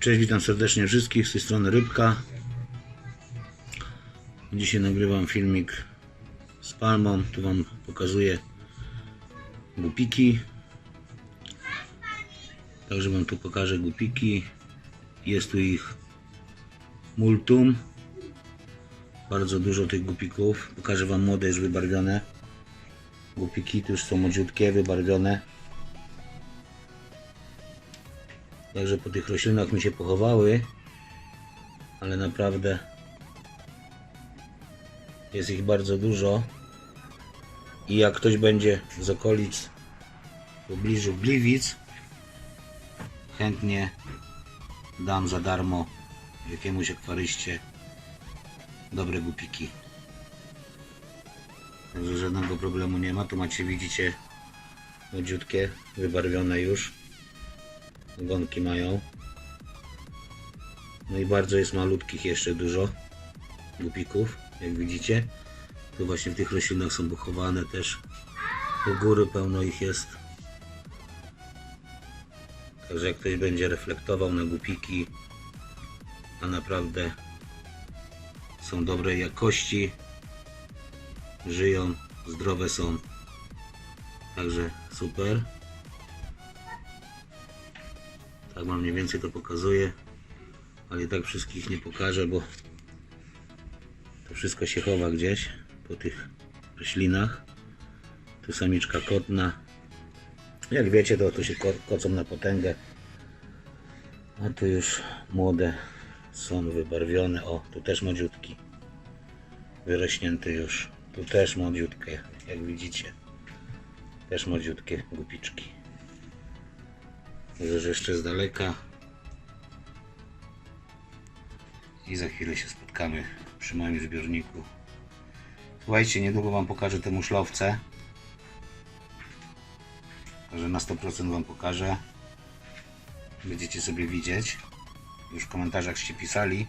Cześć, witam serdecznie wszystkich, z tej strony Rybka. Dzisiaj nagrywam filmik z palmą, tu Wam pokazuję gupiki. Także Wam tu pokażę gupiki. Jest tu ich multum. Bardzo dużo tych gupików. Pokażę Wam młode już wybarwione. Gupiki tu już są młodziutkie, wybarwione. Także po tych roślinach mi się pochowały, ale naprawdę jest ich bardzo dużo. I jak ktoś będzie z okolic w pobliżu Gliwic, chętnie dam za darmo jakiemuś akwaryście dobre gupiki. Także żadnego problemu nie ma. Tu macie, widzicie, młodziutkie, wybarwione już ogonki mają. No i bardzo jest malutkich jeszcze dużo gupików, jak widzicie. Tu właśnie w tych roślinach są pochowane też. U góry pełno ich jest. Także jak ktoś będzie reflektował na gupiki, a naprawdę są dobrej jakości, żyją, zdrowe są. Także super. Tak mam mniej więcej to pokazuje, ale i tak wszystkich nie pokażę, bo to wszystko się chowa gdzieś po tych roślinach. Tu samiczka kotna. Jak wiecie, to tu się ko kocą na potęgę. A tu już młode są wybarwione. O, tu też młodziutki. Wyrośnięty już. Tu też młodziutkie, jak widzicie. Też młodziutkie gupiczki. Że jeszcze z daleka. I za chwilę się spotkamy przy moim zbiorniku. Słuchajcie, niedługo Wam pokażę te muszlowce. Także na 100% Wam pokażę. Będziecie sobie widzieć. Już w komentarzach się pisali.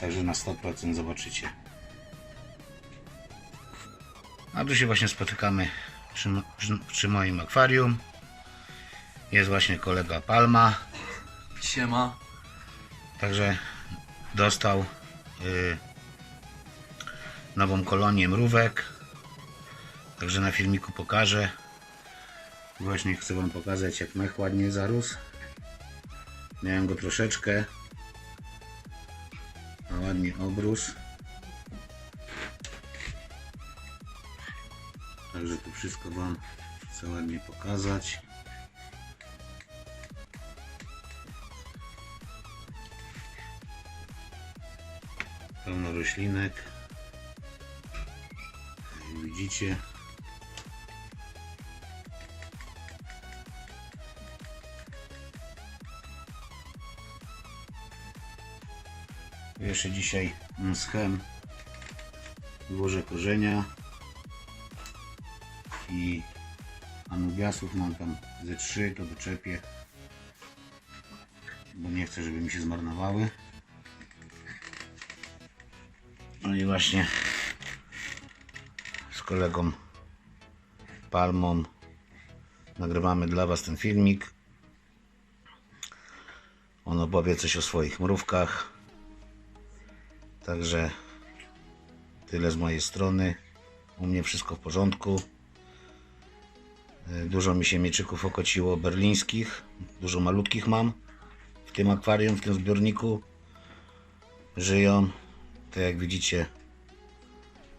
Także na 100% zobaczycie. A tu się właśnie spotykamy przy, przy, przy moim akwarium. Jest właśnie kolega Palma. Siema. Także dostał y, nową kolonię mrówek. Także na filmiku pokażę. Właśnie chcę Wam pokazać jak mech ładnie zarósł. Miałem go troszeczkę. A ładnie obrósł. Także tu wszystko Wam chcę ładnie pokazać. Pełno roślinek. Jak widzicie. Jeszcze dzisiaj schem włożę korzenia i anubiasów mam tam ze trzy to doczepię bo nie chcę żeby mi się zmarnowały no i właśnie z kolegą Palmą nagrywamy dla Was ten filmik. On opowie coś o swoich mrówkach. Także tyle z mojej strony. U mnie wszystko w porządku. Y, Dużo mi się mieczyków okociło berlińskich. Dużo malutkich mam w tym akwarium, w tym zbiorniku. Żyją. Tak jak widzicie,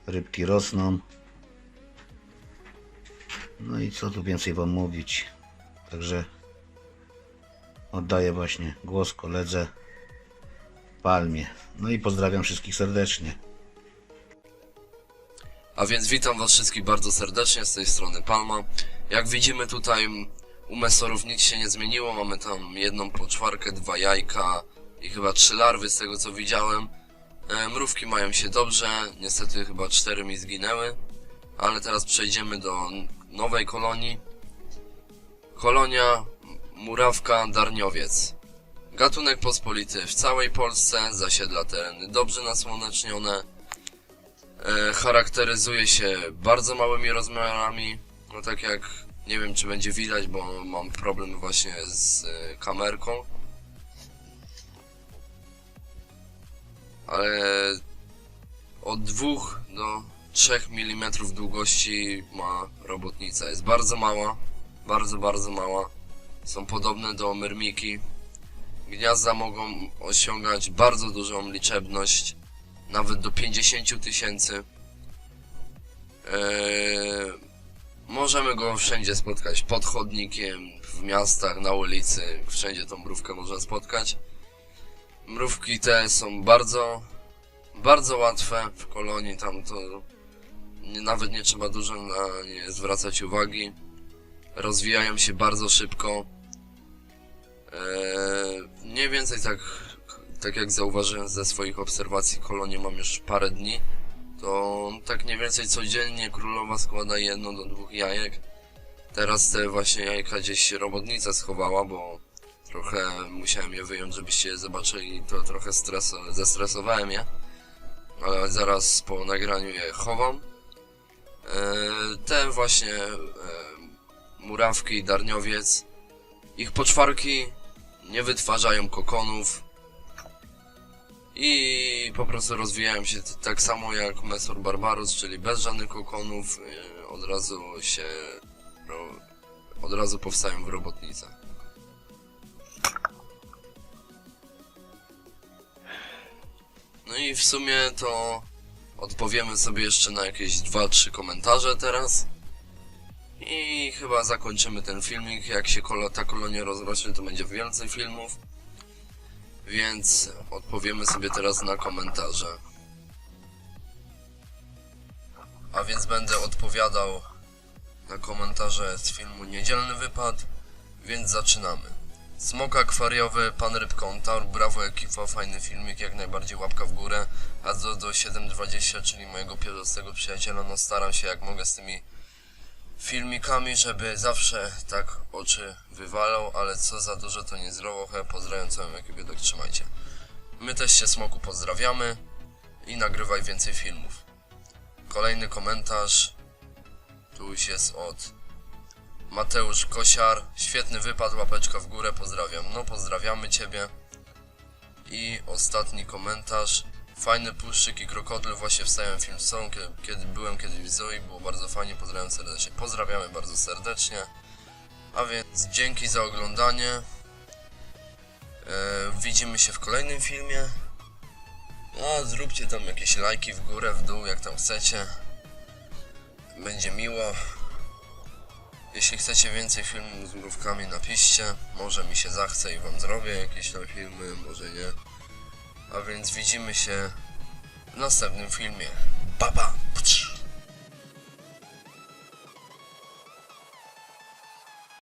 rybki rosną. No i co tu więcej Wam mówić. Także oddaję właśnie głos koledze Palmie. No i pozdrawiam wszystkich serdecznie. A więc witam was wszystkich bardzo serdecznie z tej strony Palma. Jak widzimy tutaj u mesorów nic się nie zmieniło. Mamy tam jedną poczwarkę, dwa jajka i chyba trzy larwy z tego co widziałem. E, Mrówki mają się dobrze, niestety chyba cztery mi zginęły. Ale teraz przejdziemy do nowej kolonii. Kolonia Murawka Darniowiec. Gatunek pospolity w całej Polsce, zasiedla tereny dobrze nasłonecznione. E, charakteryzuje się bardzo małymi rozmiarami. No tak jak nie wiem czy będzie widać, bo mam problem właśnie z e, kamerką. Od 2 do 3 mm długości ma robotnica. Jest bardzo mała, bardzo, bardzo mała. Są podobne do myrmiki. Gniazda mogą osiągać bardzo dużą liczebność, nawet do 50 tysięcy. Eee, możemy go wszędzie spotkać, pod chodnikiem, w miastach, na ulicy, wszędzie tą mrówkę można spotkać. Mrówki te są bardzo, bardzo łatwe w kolonii, tam to nie, nawet nie trzeba dużo na nie zwracać uwagi. Rozwijają się bardzo szybko. Eee, mniej więcej tak, tak jak zauważyłem ze swoich obserwacji, kolonię mam już parę dni. To tak mniej więcej codziennie królowa składa jedno do dwóch jajek. Teraz te właśnie jajka gdzieś robotnica schowała, bo trochę musiałem je wyjąć, żebyście je zobaczyli. To trochę stres, zestresowałem je. Ale zaraz po nagraniu je chowam. Eee, te właśnie e, murawki, darniowiec, ich poczwarki nie wytwarzają kokonów i po prostu rozwijają się tak samo jak Mesor Barbarus, czyli bez żadnych kokonów, e, od razu się ro, od razu powstają w robotnicach. No i w sumie to odpowiemy sobie jeszcze na jakieś 2-3 komentarze teraz. I chyba zakończymy ten filmik. Jak się ta kolonia rozrośnie, to będzie więcej filmów. Więc odpowiemy sobie teraz na komentarze. A więc będę odpowiadał na komentarze z filmu Niedzielny Wypad. Więc zaczynamy. Smok akwariowy, pan Rybkontar, brawo ekipa, fajny filmik, jak najbardziej łapka w górę. A do, do 720, czyli mojego pierwszego przyjaciela, no staram się jak mogę z tymi filmikami, żeby zawsze tak oczy wywalał, ale co za dużo to nie zdrowo. He, pozdrawiam całą ekipę, tak trzymajcie. My też się Smoku pozdrawiamy i nagrywaj więcej filmów. Kolejny komentarz, tu już jest od Mateusz Kosiar. Świetny wypad, łapeczka w górę, pozdrawiam. No pozdrawiamy Ciebie. I ostatni komentarz. Fajny puszczyk i krokodyl, właśnie wstałem film sobą, kiedy, kiedy byłem kiedyś w Zoe, było bardzo fajnie, pozdrawiam serdecznie. Pozdrawiamy bardzo serdecznie. A więc dzięki za oglądanie. E, widzimy się w kolejnym filmie. No, zróbcie tam jakieś lajki w górę, w dół, jak tam chcecie. Będzie miło. Jeśli chcecie więcej filmów z mrówkami, napiszcie. Może mi się zachce i wam zrobię jakieś tam filmy, może nie. A więc widzimy się w następnym filmie. Pa, pa!